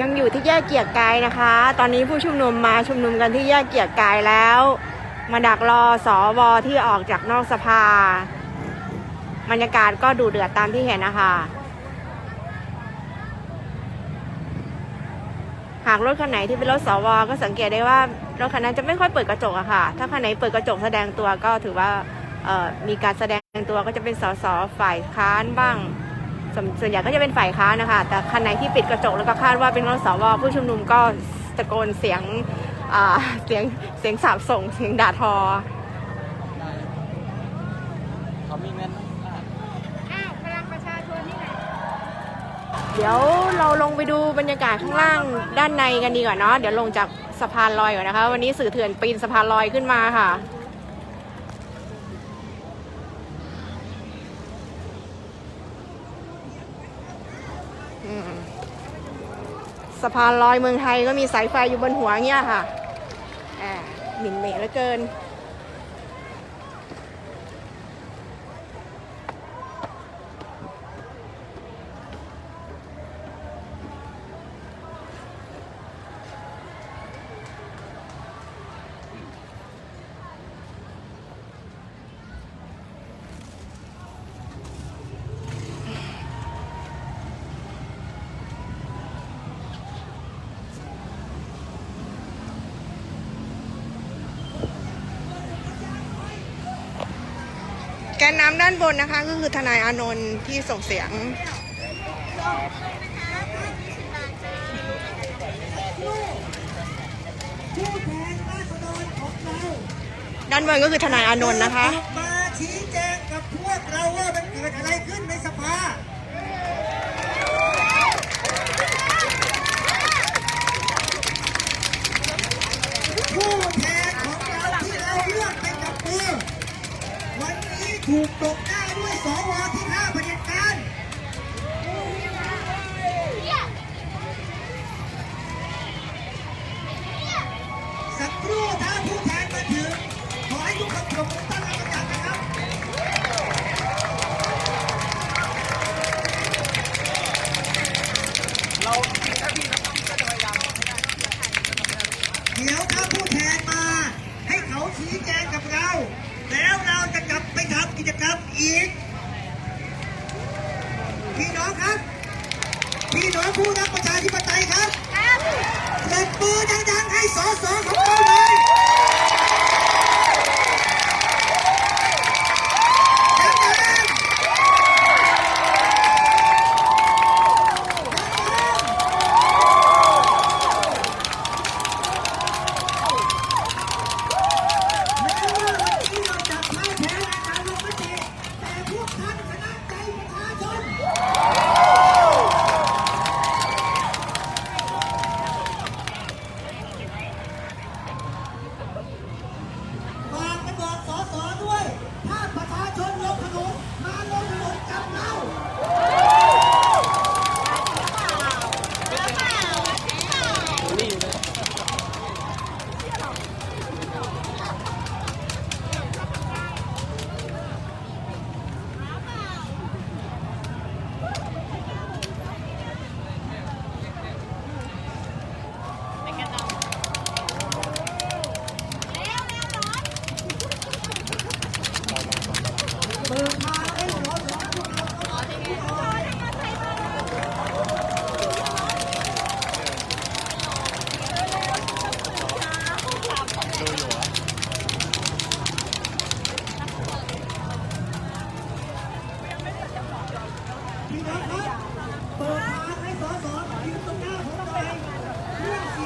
ยังอยู่ที่แยกเกียรกายนะคะ ตอนนี้ผู้ชุมนุมมาชุมนุมกันที่แยกเกียรกายแล้ว มาดักรอสอวอที่ออกจากนอกสภา บรรยากาศก็ดูเดือดตามที่เห็นนะคะ หากรถคันไหนที่เป็นรถสวก็สังเกตได้ว่ารถคันนั้นจะไม่ค่อยเปิดกระจกอะค่ะ ถ้าคันไหนเปิดกระจกแสดงตัวก็ถือว่ามีการแสดงตัวก็จะเป็นสสฝ่ายค้านบ้าง สวนส่วนใหญ่ก็จะเป็นฝ่ายค้านนะคะ แต่คันไหนที่ปิดกระจกแล้วก็คาดว่าเป็นรถสวผู้ชุมนุมก็ตะโกนเสียงอ่าเสียงเสียงสาบส่งเสียงด่าทอเขามีเงินอ้าวพลังประชาชนนี่ไหนเดี๋ยวเราลงไปดูบรรยากาศข้างล่างด้านในกันดีกว่าเนาะเดี๋ยวลงจากสะพานลอยก่อนนะคะ วันนี้สื่อเถื่อนปีนสะพานลอยขึ้นมาค่ะ สะพานลอยเมืองไทยก็มีสายไฟอยู่บนหัวเงี้ยค่ะอ่าหมิ่นเหมเหลือเกิน แกนน้ำด้านบนนะคะ ก็คือทนายอานนท์ที่ส่งเสียง ด้านบนก็คือทนายอานนท์นะคะ มาชี้แจงกับพวกเราว่ามันเกิดอะไรขึ้นในสภา ตกหน้าด้วยสวที่ห้าประเด็จการสักครู่ถ้าผู้แทนมาถึง ขอให้ทุกคนปรบมือต้อนรับกันนะครับเดี๋ยวถ้าผู้แทนมา ให้เขาชี้แจงกับเรา แล้วเราจะ ทำกิจกรรมอีก พี่น้องครับ พี่น้องผู้รักประชาธิปไตยครับปรบมือดังๆให้สสของเรา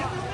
Yeah.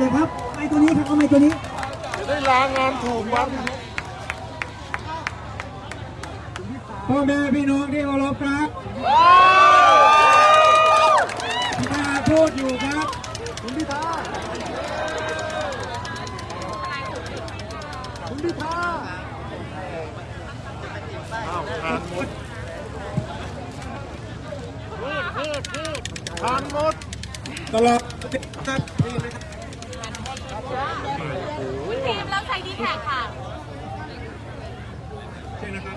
เลยครับไม้ตัวนี้ครับเอาไม้ตัวนี้จะได้ลางานถูกวันพ่อแม่พี่น้องที่เคารพครับพิธาพูดอยู่ครับคุณพิธาคุณพิธาอ้าวผ่านหมดผ่านหมดตลอดครับ ทีมเราใช้ดีแท็กค่ะใช่นะครับ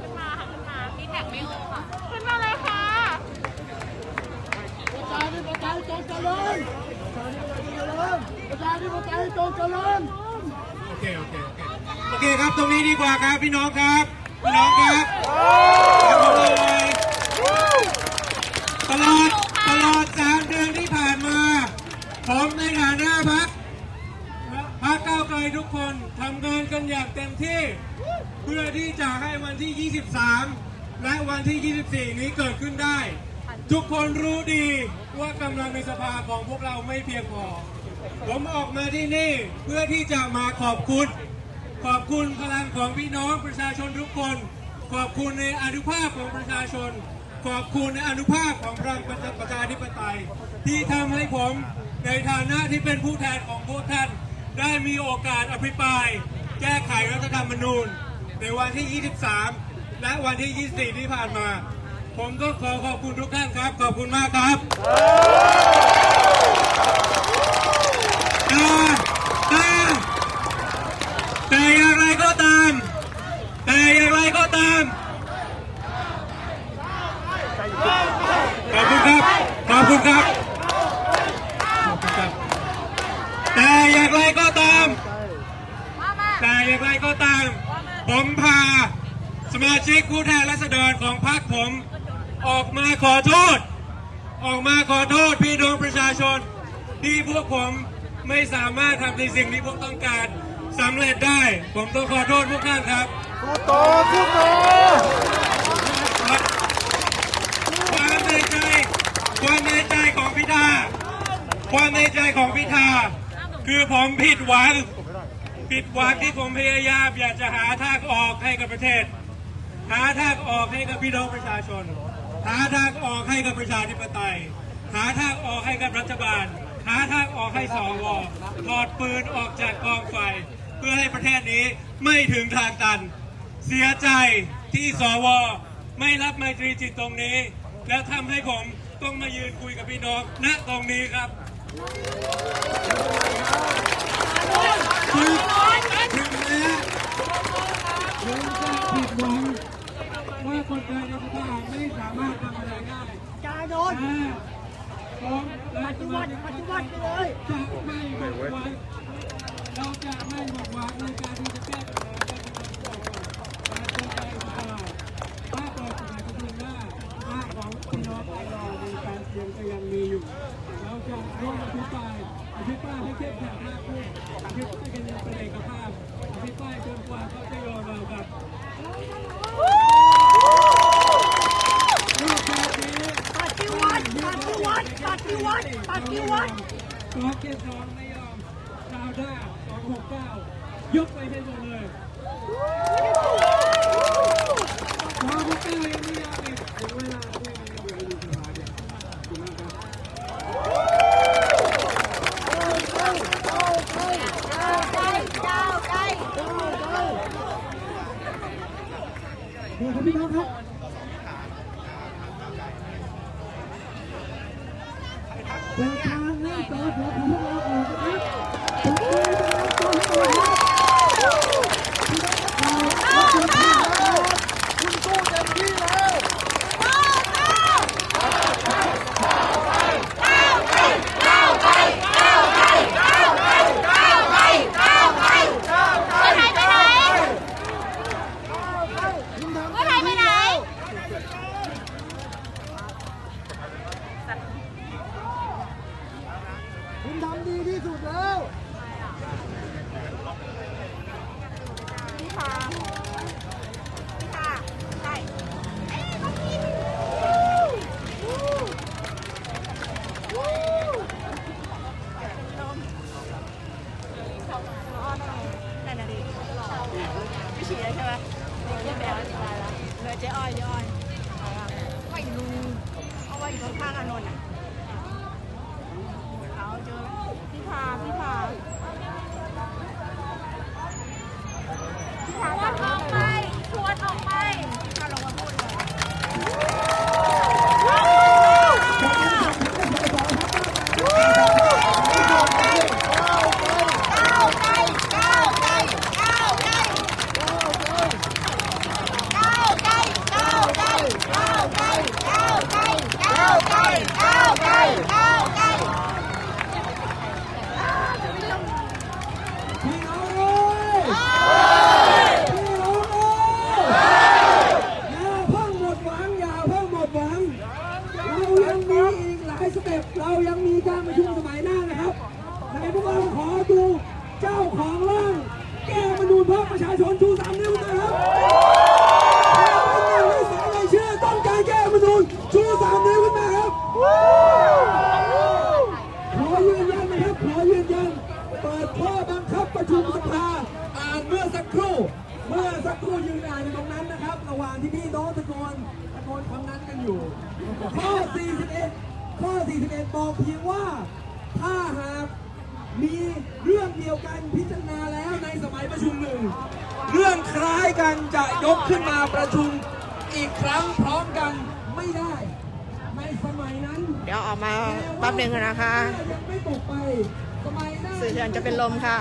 ขึ้นมาค่ะขึ้นมาดีแท็กไม่โอค่ะขึ้นมาเลยค่ะประชาธิปไตยจงเจริญประชาธิปไตยจงเจริญโอเคโอเคโอเคโอเคครับตรงนี้ดีกว่าครับพี่น้องครับพี่น้องครับตลอดตลอดสามเดือนที่ผ่านมาผมในฐานะพักพักก้าวไกลทุกคนทำงานกันอย่างเต็มที่ เพื่อที่จะให้วันที่ 23 และ วันที่ 24 นี้เกิดขึ้นได้ ทุกคนรู้ดีว่ากำลังในสภาของพวกเราไม่เพียงพอ ผมออกมาที่นี่เพื่อที่จะมาขอบคุณ ขอบคุณพลังของพี่น้องประชาชนทุกคน ขอบคุณในอนุภาพของประชาชน ขอบคุณในอนุภาพของพลังประชาธิปไตย ที่ทำให้ผมในฐานะที่เป็นผู้แทนของพวกท่าน ได้มีโอกาสอภิปราย แก้ไขรัฐธรรมนูญ ในวันที่ 23 และวันที่ 24 ที่ผ่านมา ผมก็ขอขอบคุณทุกท่านครับ ขอบคุณมากครับ แต่แต่แต่อย่างไรก็ตาม แต่อย่างไรก็ตาม ขอบคุณครับ ขอบคุณครับ ขอบคุณครับ แต่อย่างไรก็ตาม แต่อย่างไรก็ตาม ผมพาสมาชิกผู้แทนราษฎรของพรรคผม ออกมาขอโทษ ออกมาขอโทษพี่น้องประชาชน ที่พวกผมไม่สามารถทำในสิ่งที่พวกต้องการสำเร็จได้ ผมต้องขอโทษพวกท่านครับสู้ต่อสู้ต่อความในใจ ความในใจของพิธาความในใจของพิธาคือผมผิดหวังผิดหวังที่ผมพยายามอยากจะหาทางออกให้กับประเทศ หาทางออกให้กับพี่น้องประชาชน หาทางออกให้กับประชาธิปไตย หาทางออกให้กับรัฐบาล หาทางออกให้สวถอดปืนออกจากกองไฟ เพื่อให้ประเทศนี้ไม่ถึงทางตัน เสียใจที่สวไม่รับไมตรีจิตตรงนี้ แล้วทำให้ผมต้องมายืนคุยกับพี่น้องณตรงนี้ครับถึงถึงแม้ผมจะผิดหวังว่าคนไทยในสภาไม่สามารถทำอะไรได้จาโดนผมและปั จุบันปัจจุบันไปเลยจะไม่หวังไว้เราจะไม่หวังไว้ในการที่จะแก้ปัญหาการเมืองการเมืองไทยถ้าต่อสมัยประชุมหน้าหน้าของพี่น้องของเรามีการเสียงก็ยังมีอยู่ เราจะร่วมอภิปรายอภิปรายให้เข้มแข็งมากขึ้นอภิปรายกันอย่างเป็นเอกภาพอภิปรายจนกว่าเขาจะยอมเราครับรูปแบบนี้ปฏิวัติปฏิวัติปฏิวัติปฏิวัติ เจ็ดสองไม่ยอมคราวหน้าสองหกเก้ายกไปให้หมดเลยสองหกเก้ายังไม่ยอมอีกถึงเวลาที่มันจะอยู่ในสภาเนี่ยขอบคุณมากครับเดี๋ยวครับพี่น้องครับ เปิดข้อบังคับประชุมสภาอ่านเมื่อสักครู่ เมื่อสักครู่ยืนอ่านอยู่ตรงนั้นนะครับ ระหว่างที่พี่น้องตะโกนตะโกนคำนั้นกันอยู่ ข้อ 41 ข้อ 41 บอกเพียงว่าถ้าหากมีเรื่องเดียวกันพิจารณาแล้วในสมัยประชุมหนึ่ง เรื่องคล้ายกันจะยกขึ้นมาประชุมอีกครั้งพร้อมกันไม่ได้ ในสมัยนั้น เดี๋ยวออกมาแป๊บหนึ่งนะคะ ยังไม่ตกไป สื่อเถื่อนจะเป็นลมค่ะ